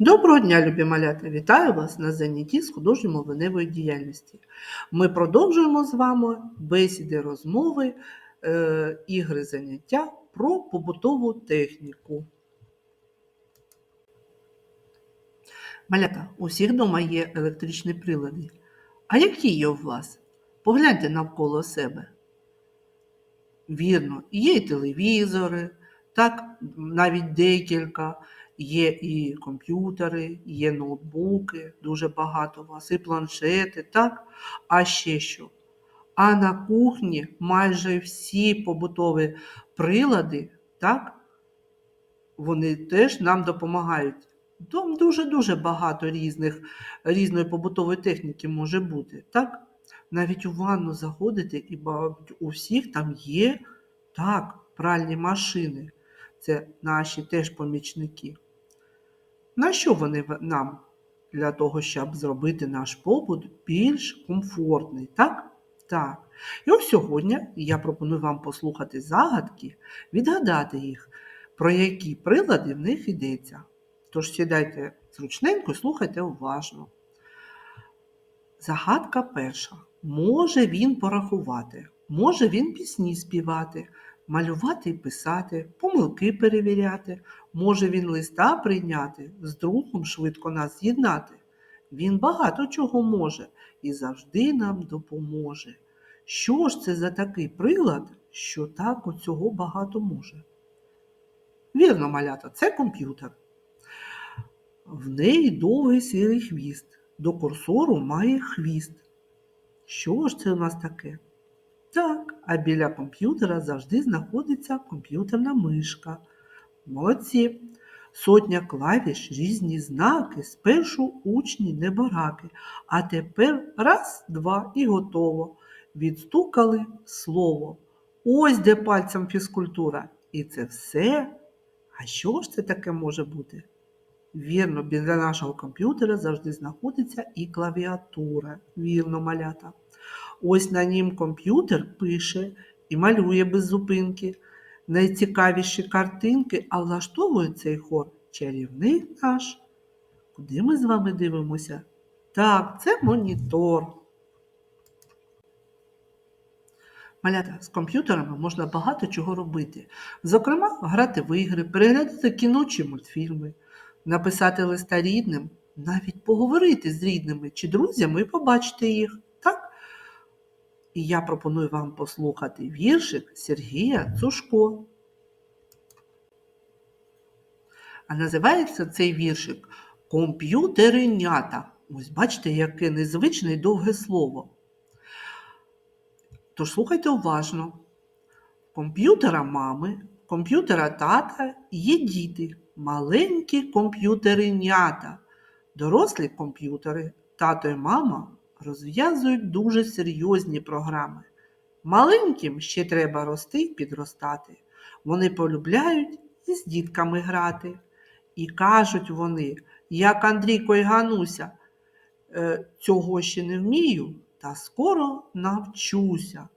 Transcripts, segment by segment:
Доброго дня, любі малята! Вітаю вас на занятті з художньо-мовленевої діяльності. Ми продовжуємо з вами бесіди, розмови, е, ігри заняття про побутову техніку. Малята, у вдома є електричні прилади. А які є у вас? Погляньте навколо себе. Вірно, є і телевізори, так, навіть декілька. Є і комп'ютери, є ноутбуки, дуже багато у вас, і планшети, так? А ще що? А на кухні майже всі побутові прилади, так? Вони теж нам допомагають. Там дуже-дуже багато різних, різної побутової техніки може бути, так? Навіть у ванну заходите, і у всіх там є так, пральні машини. Це наші теж помічники. На що вони нам? Для того, щоб зробити наш побут більш комфортний, так? Так. І ось сьогодні я пропоную вам послухати загадки, відгадати їх, про які прилади в них йдеться. Тож сідайте зручненько і слухайте уважно. Загадка перша. Може він порахувати, може він пісні співати, малювати і писати, помилки перевіряти, може він листа прийняти, з другом швидко нас з'єднати. Він багато чого може і завжди нам допоможе. Що ж це за такий прилад, що так от цього багато може? Вірно, малята, це комп'ютер. В неї довгий сірий хвіст. До курсору має хвіст. Що ж це у нас таке? Так, а біля комп'ютера завжди знаходиться комп'ютерна мишка. Молодці. Сотня клавіш, різні знаки, спершу учні небараки, а тепер раз, два і готово. Відстукали слово. Ось де пальцем фізкультура. І це все. А що ж це таке може бути? Вірно, біля нашого комп'ютера завжди знаходиться і клавіатура. Вірно, малята. Ось на нім комп'ютер пише і малює без зупинки. Найцікавіші картинки, а влаштовує цей хор чарівник наш. Куди ми з вами дивимося? Так, це монітор. Малята, з комп'ютерами можна багато чого робити. Зокрема, грати в ігри, переглядати кіно чи мультфільми, написати листа рідним, навіть поговорити з рідними чи друзями і побачити їх. І я пропоную вам послухати віршик Сергія Цушко. А називається цей віршик Комп'ютеренята. Ось бачите, яке незвичне і довге слово. Тож слухайте уважно. Комп'ютера мами, комп'ютера тата є діти, маленькі комп'ютеренята. Дорослі комп'ютери, тато і мама розв'язують дуже серйозні програми. Маленьким ще треба рости й підростати. Вони полюбляють із дітками грати. І кажуть вони, як Андрійко й Гануся, «Е, цього ще не вмію, та скоро навчуся.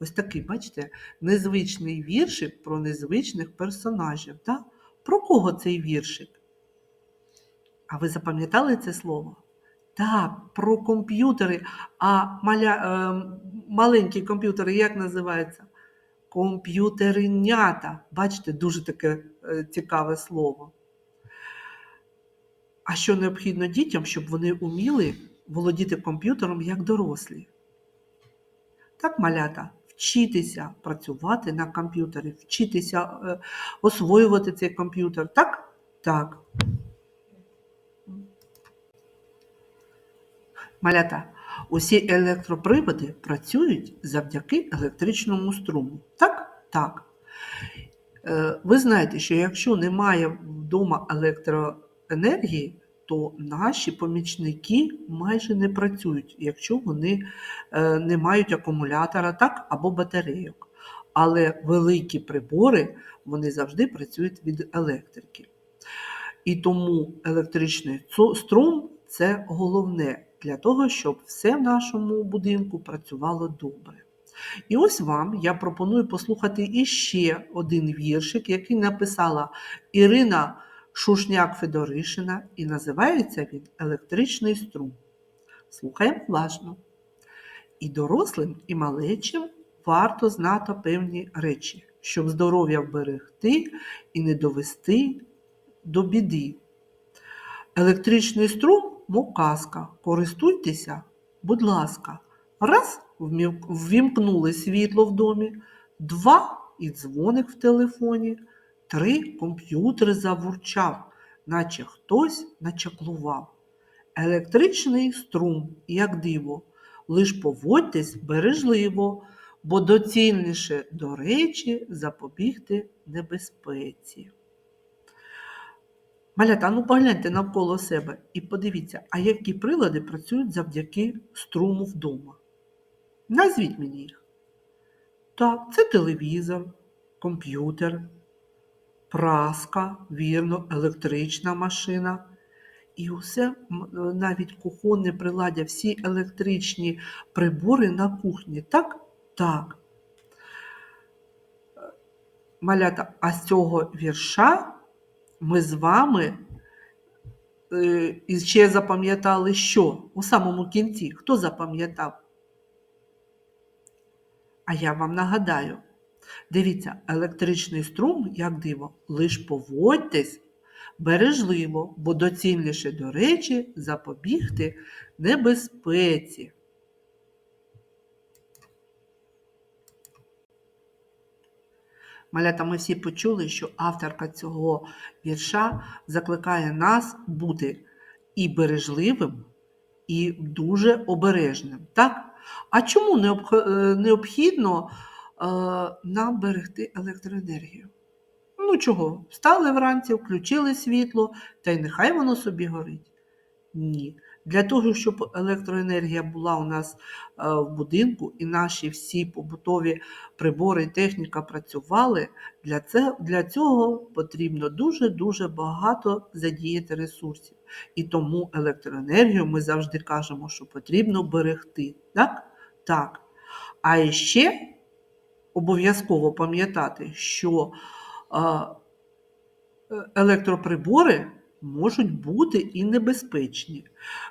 Ось такий, бачите, незвичний віршик про незвичних персонажів. Так? Про кого цей віршик? А ви запам'ятали це слово? Так, про комп'ютери. А маля, е, маленькі комп'ютери як називаються? Комп'ютеренята. Бачите, дуже таке е, цікаве слово. А що необхідно дітям, щоб вони уміли володіти комп'ютером як дорослі? Так, малята, вчитися працювати на комп'ютері, вчитися е, освоювати цей комп'ютер. Так? Так. Малята, усі електроприводи працюють завдяки електричному струму. Так? Так. Е, Ви знаєте, що якщо немає вдома електроенергії, то наші помічники майже не працюють, якщо вони е, не мають акумулятора так, або батарейок. Але великі прибори вони завжди працюють від електрики. І тому електричний струм це головне для того, щоб все в нашому будинку працювало добре. І ось вам я пропоную послухати іще один віршик, який написала Ірина Шушняк Федоришина і називається він електричний струм. Слухаємо уважно. І дорослим, і малечим варто знати певні речі, щоб здоров'я вберегти і не довести до біди. Електричний струм, мов. Користуйтеся, будь ласка. Раз ввімкнули світло в домі, два і дзвоник в телефоні, три комп'ютер завурчав, наче хтось начаклував. Електричний струм, як диво, лиш поводьтесь бережливо, бо доцільніше до речі запобігти небезпеці. Малята, ну погляньте навколо себе і подивіться, а які прилади працюють завдяки струму вдома. Назвіть мені їх. Так, це телевізор, комп'ютер, праска, вірно, електрична машина. І усе, навіть кухонне приладдя, всі електричні прибори на кухні. Так? Так. Малята, а з цього вірша ми з вами е, і ще запам'ятали, що у самому кінці хто запам'ятав? А я вам нагадаю, дивіться, електричний струм, як диво, лиш поводьтесь бережливо, бо доцільніше до речі запобігти небезпеці. Малята, ми всі почули, що авторка цього вірша закликає нас бути і бережливим, і дуже обережним. Так? А чому е, необхідно е, нам берегти електроенергію? Ну чого? Встали вранці, включили світло, та й нехай воно собі горить. Ні. Для того, щоб електроенергія була у нас е, в будинку і наші всі побутові прибори техніка працювали, для, це, для цього потрібно дуже-дуже багато задіяти ресурсів. І тому електроенергію ми завжди кажемо, що потрібно берегти. Так? Так. А ще обов'язково пам'ятати, що е, електроприбори можуть бути і небезпечні.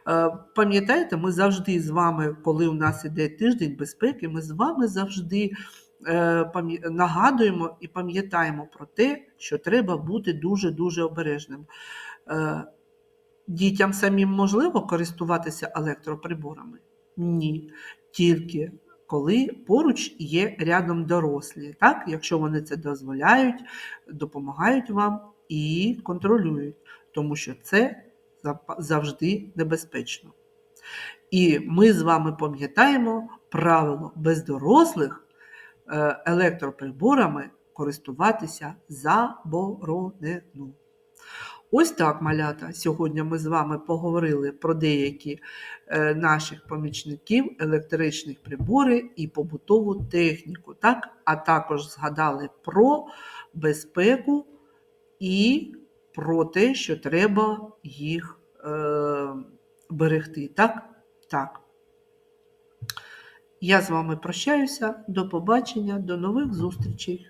Е, Пам'ятаєте, ми завжди з вами, коли у нас іде тиждень безпеки, ми з вами завжди е, нагадуємо і пам'ятаємо про те, що треба бути дуже-дуже обережним. Е, Дітям самим можливо користуватися електроприборами? Ні. Тільки коли поруч є рядом дорослі, так? якщо вони це дозволяють, допомагають вам і контролюють, тому що це завжди небезпечно. І ми з вами пам'ятаємо правило без дорослих е, електроприборами користуватися заборонено. Ось так, малята. Сьогодні ми з вами поговорили про деякі е, наших помічників, електричних прибори і побутову техніку, так? а також згадали про безпеку і про те, що треба їх е, берегти. Так? Так. Я з вами прощаюся. До побачення, до нових зустрічей.